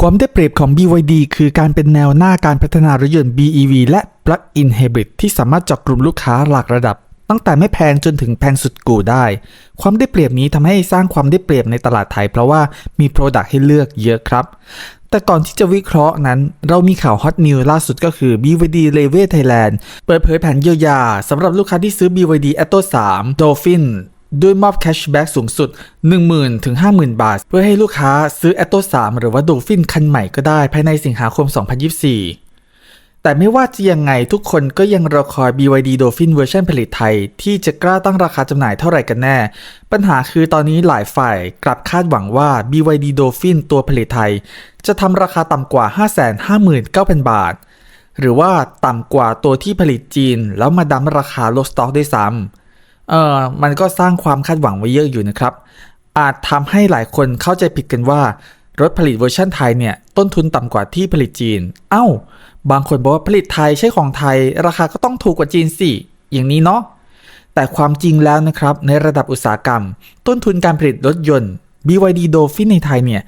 ความได้เปรียบของ BYD คือการเป็นแนวหน้าการพัฒนารถยนต์ BEV และ Plug-in Hybrid ที่สามารถเจาะกลุ่มลูกค้าหลากระดับ ตั้งแต่ไม่แพงจนถึงแพงสุดกูได้ ความได้เปรียบนี้ทำให้สร้างความได้เปรียบในตลาดไทย เพราะว่ามี Product ให้เลือกเยอะครับ แต่ก่อนที่จะวิเคราะห์นั้น เรามีข่าวฮอตนิวล่าสุดก็คือ BYD l e v e Thailand เปิดเผยแผนเยียวยาสำหรับลูกค้าที่ซื้อ BYD Atto 3 Dolphin ด้วยมอบแคชแบ็กสูงสุด 10,000 ถึง 50,000 บาท เพื่อให้ลูกค้าซื้อ Atto 3หรือว่า Dolphin คันใหม่ก็ได้ภายในสิงหาคม 2024แต่ไม่ว่าจะยังไงทุกคนก็ยังรอคอย BYD Dolphin เวอร์ชันผลิตไทย ที่จะกล้าตั้งราคาจำหน่ายเท่าไหร่กันแน่ ปัญหาคือตอนนี้หลายฝ่ายกลับคาดหวังว่า BYD Dolphin ตัวผลิตไทย จะทำราคาต่ำกว่า 559,000 บาท หรือว่าต่ำกว่าตัวที่ผลิตจีน แล้วมาดั้มราคาลดสต็อกด้วยซ้ำ เออมันก็สร้างความคาดหวังไว้เยอะอยู่นะครับ อาจทำให้หลายคนเข้าใจผิดกันว่า รถผลิตเวอร์ชันไทยเนี่ย ต้นทุนต่ำกว่าที่ผลิตจีน เอ้า บางคนบอกว่าผลิตไทยใช้ของไทย ราคาก็ต้องถูกกว่าจีนสิ อย่างนี้เนาะ แต่ความจริงแล้วนะครับ ในระดับอุตสาหกรรม ต้นทุนการผลิตรถยนต์ BYD Dolphin ในไทยเนี่ย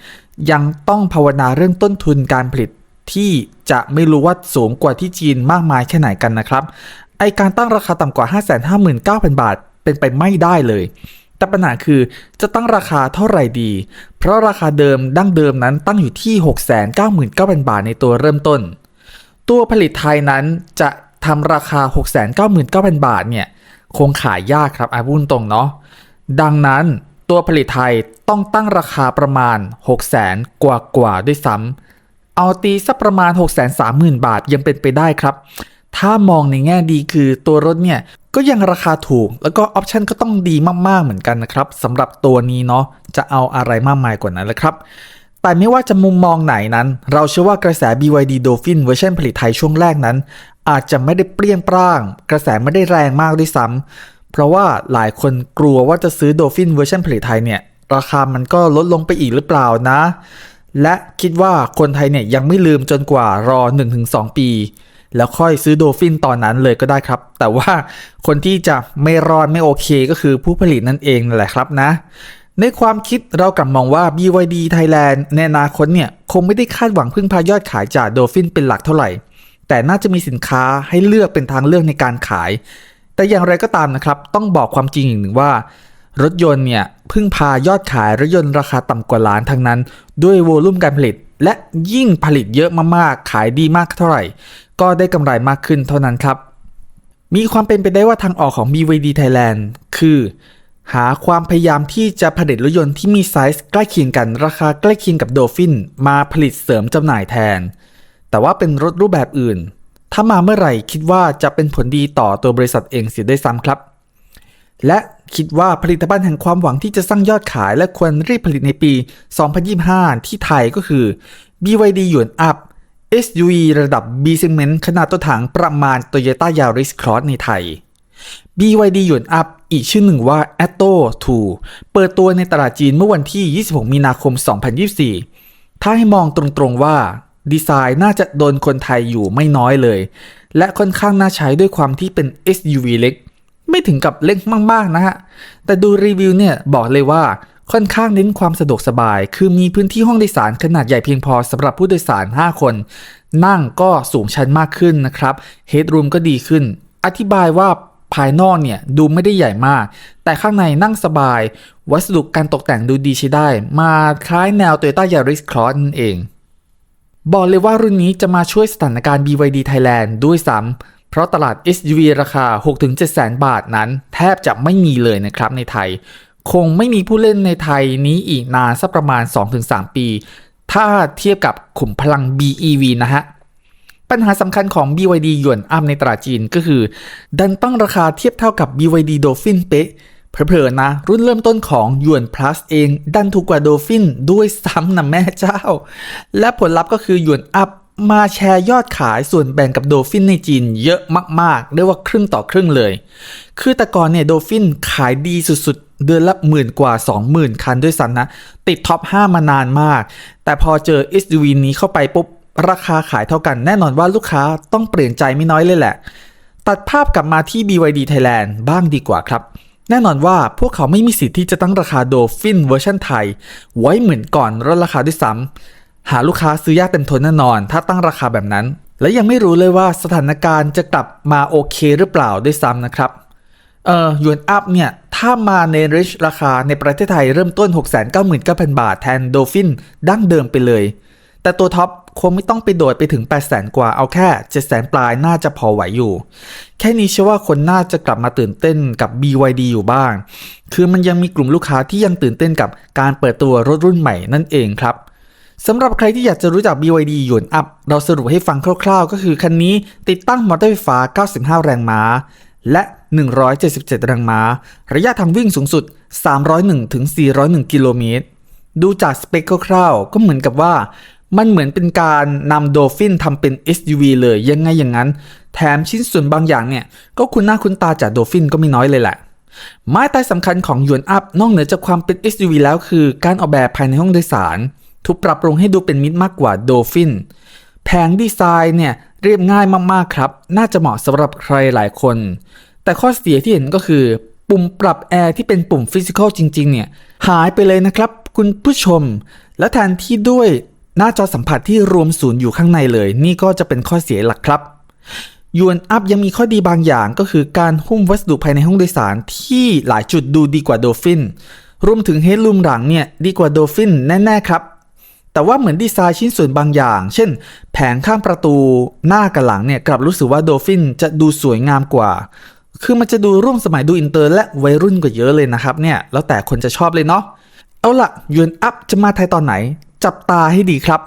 ยังต้องภาวนาเรื่องต้นทุนการผลิตที่จะไม่รู้ว่าสูงกว่าที่จีนมากมายแค่ไหนกันนะครับ ไอการตั้งราคาต่ำกว่า 559,000 บาทเป็นไปไม่ได้เลย แต่ปัญหาคือจะตั้งราคาเท่าไหร่ดี เพราะราคาเดิมดั้งเดิมนั้นตั้งอยู่ที่ 699,000 บาทในตัวเริ่มต้น ตัวผลิตไทยนั้นจะทำราคา 699,000 บาทเนี่ยคงขายยากครับอาพูดตรงเนาะดังนั้นตัวผลิตไทยต้องตั้งราคาประมาณ 600,000กว่ากว่าๆด้วยซ้ำเอาตีสักประมาณ 630,000 บาทยังเป็นไปได้ครับ ถ้ามองในแง่ดีคือตัวรถเนี่ยก็ยังราคาถูก แล้วก็ออปชันก็ต้องดีมากๆเหมือนกันนะครับสำหรับตัวนี้เนาะจะเอาอะไรมากมายกว่านั้นลยครับ แต่ไม่ว่าจะมุมมองไหนนั้น เราเชื่อว่ากระแส BYD Dolphin เวอร์ชันผลิตไทยช่วงแรกนั้น อาจจะไม่ได้เปรี้ยงปร้าง กระแสไม่ได้แรงมากด้วยซ้ำเพราะว่าหลายคนกลัวว่าจะซื้อ Dolphin เวอร์ชันผลิตไทยเนี่ยราคามันก็ลดลงไปอีกหรือเปล่านะ และคิดว่าคนไทยเนี่ยยังไม่ลืมจนกว่ารอ 1-2 ปี แล้วค่อยซื้อโดฟินตอนนั้นเลยก็ได้ครับ แต่ว่าคนที่จะไม่รอดไม่โอเคก็คือผู้ผลิตนั่นเองนั่นแหละครับนะ ในความคิดเรากลับมองว่า BYD Thailand ในอนาคตเนี่ยคงไม่ได้คาดหวังพึ่งพายอดขายจากโดฟินเป็นหลักเท่าไหร่ แต่น่าจะมีสินค้าให้เลือกเป็นทางเลือกในการขาย แต่อย่างไรก็ตามนะครับ ต้องบอกความจริงอย่างหนึ่งว่ารถยนต์เนี่ยพึ่งพายอดขายรถยนต์ราคาต่ำกว่าล้านทั้งนั้น ด้วยโวลุ่มการผลิต และยิ่งผลิตเยอะมากๆ ขายดีมากเท่าไหร่ ก็ได้กำไรมากขึ้นเท่านั้นครับ มีความเป็นไปได้ว่าทางออกของ BYD Thailand คือ หาความพยายามที่จะผลิตรถยนต์ที่มีไซส์ใกล้เคียงกันราคาใกล้เคียงกับโดฟินมาผลิตเสริมจำหน่ายแทน แต่ว่าเป็นรถรูปแบบอื่น ถ้ามาเมื่อไหร่คิดว่าจะเป็นผลดีต่อตัวบริษัทเองเสียด้วยซ้ำครับและคิดว่าผลิตภัณฑ์แห่งความหวังที่จะสร้างยอดขายและควรรีบผลิตในปี 2025 ที่ไทยก็คือ BYD หยวนอัพ SUV ระดับ B segment ขนาดตัวถังประมาณ Toyota Yaris Cross ในไทย BYD หยวนอัพอีกชื่อหนึ่งว่า Atto 2 เปิดตัวในตลาดจีนเมื่อวันที่ 26 มีนาคม 2024 ถ้าให้มองตรงๆว่า ดีไซน์น่าจะโดนคนไทยอยู่ไม่น้อยเลย และค่อนข้างน่าใช้ด้วยความที่เป็น SUV เล็ก ไม่ถึงกับเล็กมากๆนะฮะ แต่ดูรีวิวเนี่ยบอกเลยว่า ค่อนข้างเน้นความสะดวกสบาย คือมีพื้นที่ห้องโดยสารขนาดใหญ่เพียงพอสำหรับผู้โดยสาร 5 คน นั่งก็สูงชันมากขึ้นนะครับเฮดรูมก็ดีขึ้น อธิบายว่าภายนอกเนี่ยดูไม่ได้ใหญ่มาก แต่ข้างในนั่งสบาย วัสดุการตกแต่งดูดีใช้ได้ มาคล้ายแนว Toyota Yaris Cross นั่นเอง บอกเลยว่ารุ่นนี้จะมาช่วยสถานการณ์ BYD Thailand ด้วยซ้ำเพราะตลาด SUV ราคา 6-7 แสนบาทนั้น แทบจะไม่มีเลยนะครับในไทย คงไม่มีผู้เล่นในไทยนี้อีกนานสักประมาณ 2-3 ปี ถ้าเทียบกับขุมพลัง BEV นะฮะ ปัญหาสำคัญของ BYD หยวนอัพในตลาดจีนก็คือ ดันตั้งราคาเทียบเท่ากับ BYD Dolphin เป๊ะเผลอๆนะ รุ่นเริ่มต้นของหยวน plus เอง ดันถูกกว่า Dolphin ด้วยซ้ำนะแม่เจ้า และผลลัพธ์ก็คือหยวนอัพมาแชร์ยอดขายส่วนแบ่งกับโดฟินในจีนเยอะมากๆเรียกว่าครึ่งต่อครึ่งเลย คือแต่ก่อนเนี่ยโดฟินขายดีสุดๆ เดือนละหมื่นกว่า 20,000 คันด้วยซ้ำนะ ติดท็อป 5 มานานมาก แต่พอเจอ SUV นี้เข้าไปปุ๊บ ราคาขายเท่ากันแน่นอนว่าลูกค้าต้องเปลี่ยนใจไม่น้อยเลยแหละ ตัดภาพกลับมาที่ BYD Thailand บ้างดีกว่าครับ แน่นอนว่าพวกเขาไม่มีสิทธิ์ที่จะตั้งราคาโดฟินเวอร์ชันไทย ไว้เหมือนก่อนลดราคาด้วยซ้ำหาลูกค้าซื้อยากเต็มทนแน่นอน ถ้าตั้งราคาแบบนั้น และยังไม่รู้เลยว่าสถานการณ์จะกลับมาโอเคหรือเปล่าด้วยซ้ำนะครับเอ่อยวนอัพเนี่ย ถ้ามาในริชราคาในประเทศไทยเริ่มต้น 699,000 บาทแทนโดฟินดั้งเดิมไปเลย แต่ตัวท็อปคงไม่ต้องไปโดดไปถึง 800,000กว่าเอาแค่ 700,000ปลายน่าจะพอไหวอยู่ แค่นี้เชื่อว่าคนน่าจะกลับมาตื่นเต้นกับ BYD อยู่บ้าง คือมันยังมีกลุ่มลูกค้าที่ยังตื่นเต้นกับการเปิดตัวรถรุ่นใหม่นั่นเองครับสำหรับใครที่อยากจะรู้จัก BYD หยวนอัพ เราสรุปให้ฟังคร่าวๆ ก็คือคันนี้ติดตั้งมอเตอร์ไฟฟ้า 95 แรงม้า และ 177 แรงม้า ระยะทางวิ่งสูงสุด 301ถึง401 กิโลเมตร ดูจากสเปคคร่าวๆ ก็เหมือนกับว่า มันเหมือนเป็นการนำโดฟินทำเป็น SUV เลยยังไงอย่างนั้น แถมชิ้นส่วนบางอย่างเนี่ย ก็คุ้นหน้าคุ้นตาจากโดฟินก็ไม่น้อยเลยแหละไม้ตายสำคัญของยวนอัพนอกเหนือจากความเป็น SUV แล้วคือการออกแบบภายในห้องโดยสาร ถูกปรับปรุงให้ดูเป็นมิตรมากกว่าโดฟินแผงดีไซน์เนี่ย เรียบง่ายมากๆครับ น่าจะเหมาะสำหรับใครหลายคน แต่ข้อเสียที่เห็นก็คือ ปุ่มปรับแอร์ที่เป็นปุ่มฟิสิกอลจริง ๆ เนี่ยหายไปเลยนะครับ คุณผู้ชม และแทนที่ด้วยหน้าจอสัมผัสที่รวมศูนย์อยู่ข้างในเลย นี่ก็จะเป็นข้อเสียหลักครับยวนอัพยังมีข้อดีบางอย่างก็คือการหุ้มวัสดุภายในห้องโดยสารที่หลายจุดดูดีกว่าโดฟินรวมถึงเฮดลูมหลังเนี่ยดีกว่าโดฟินแน่ๆครับ แต่ว่าเหมือนดีไซน์ชิ้นส่วนบางอย่าง เช่น แผงข้างประตูหน้ากับหลังเนี่ยกลับรู้สึกว่าโดฟินจะดูสวยงามกว่า คือมันจะดูร่วมสมัยดูอินเตอร์และวัยรุ่นกว่าเยอะเลยนะครับเนี่ยแล้วแต่คนจะชอบเลยเนาะเอาละยวนอัพจะมาไทยตอนไหน จับตาให้ดีครับ